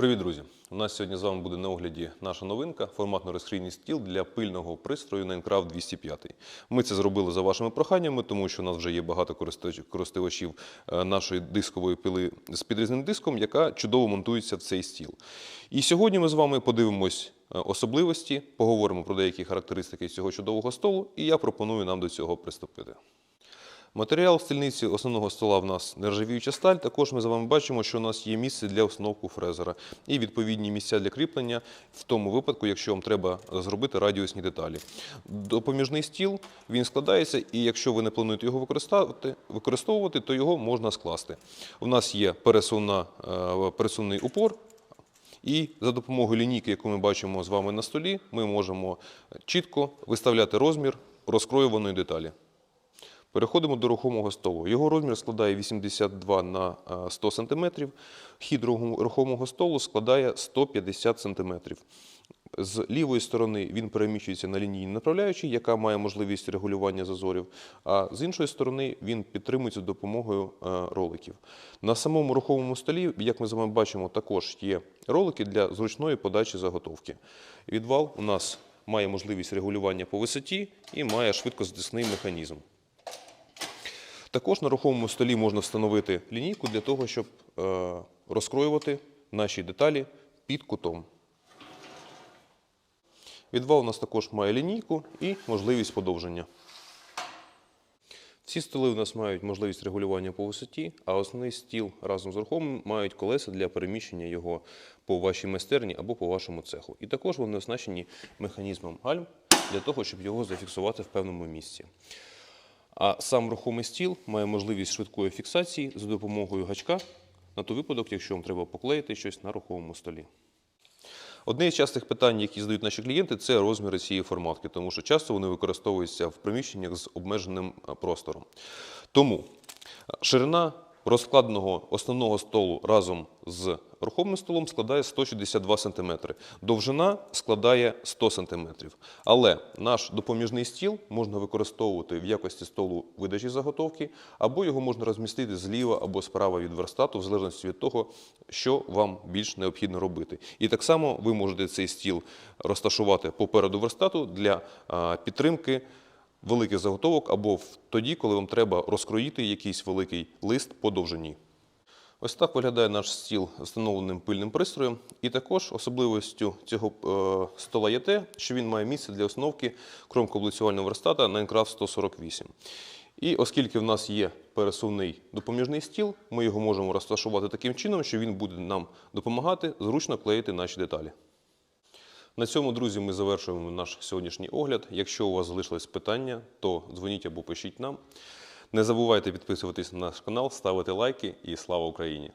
Привіт, друзі! У нас сьогодні з вами буде на огляді наша новинка форматно-розхрійний стіл для пильного пристрою Minecraft 205. Ми це зробили за вашими проханнями, тому що у нас вже є багато користувачів е, нашої дискової пили з підрізним диском, яка чудово монтується в цей стіл. І сьогодні ми з вами подивимось е, особливості, поговоримо про деякі характеристики цього чудового столу, і я пропоную нам до цього приступити. Матеріал стільниці основного стола в нас нержавіюча сталь. Також ми з вами бачимо, що у нас є місце для установку фрезера і відповідні місця для кріплення в тому випадку, якщо вам треба зробити радіусні деталі. Допоміжний стіл він складається, і якщо ви не плануєте його використовувати, використовувати то його можна скласти. У нас є пересувна, е, пересувний упор. І за допомогою лінійки, яку ми бачимо з вами на столі, ми можемо чітко виставляти розмір розкроюваної деталі. Переходимо до рухомого столу. Його розмір складає 82 на е, 100 см. Хід рухомого столу складає 150 см. З лівої сторони він переміщується на лінії направляючій, яка має можливість регулювання зазорів, а з іншої сторони він підтримується допомогою е, роликів. На самому рухомому столі, як ми з вами бачимо, також є ролики для зручної подачі заготовки. Відвал у нас має можливість регулювання по висоті і має швидкозатисний механізм. Також на рухомому столі можна встановити лінійку для того, щоб е, розкроювати наші деталі під кутом. Відвал у нас також має лінійку і можливість подовження. Всі столи у нас мають можливість регулювання по висоті, а основний стіл разом з рухомим мають колеса для переміщення його по вашій майстерні або по вашому цеху. І також вони оснащені механізмом гальм для того, щоб його зафіксувати в певному місці. А сам рухомий стіл має можливість швидкої фіксації за допомогою гачка на той випадок, якщо вам треба поклеїти щось на рухомому столі. Одне із частих питань, які задають наші клієнти, це розміри цієї форматки, тому що часто вони використовуються в приміщеннях з обмеженим е, простором. Тому е, ширина розкладеного основного столу разом з рухомим столом складає 162 см. Довжина складає 100 см. Але наш допоміжний стіл можна використовувати в якості столу видачі заготовки, або його можна розмістити зліва або справа від верстату, в залежності від того, що вам більш необхідно робити. І так само ви можете цей стіл розташувати попереду верстату для підтримки великих заготовок або тоді, коли вам треба розкроїти якийсь великий лист по довжині. Ось так виглядає наш стіл встановленим пильним пристроєм. І також особливістю цього е, стола є те, що він має місце для установки кромкооблицювального верстата Minecraft 148. І оскільки в нас є пересувний допоміжний стіл, ми його можемо розташувати таким чином, що він буде нам допомагати зручно клеїти наші деталі. На цьому, друзі, ми завершуємо наш сьогоднішній огляд. Якщо у вас залишились питання, то дзвоніть або пишіть нам. Не забувайте підписуватись на наш канал, ставити лайки і слава Україні!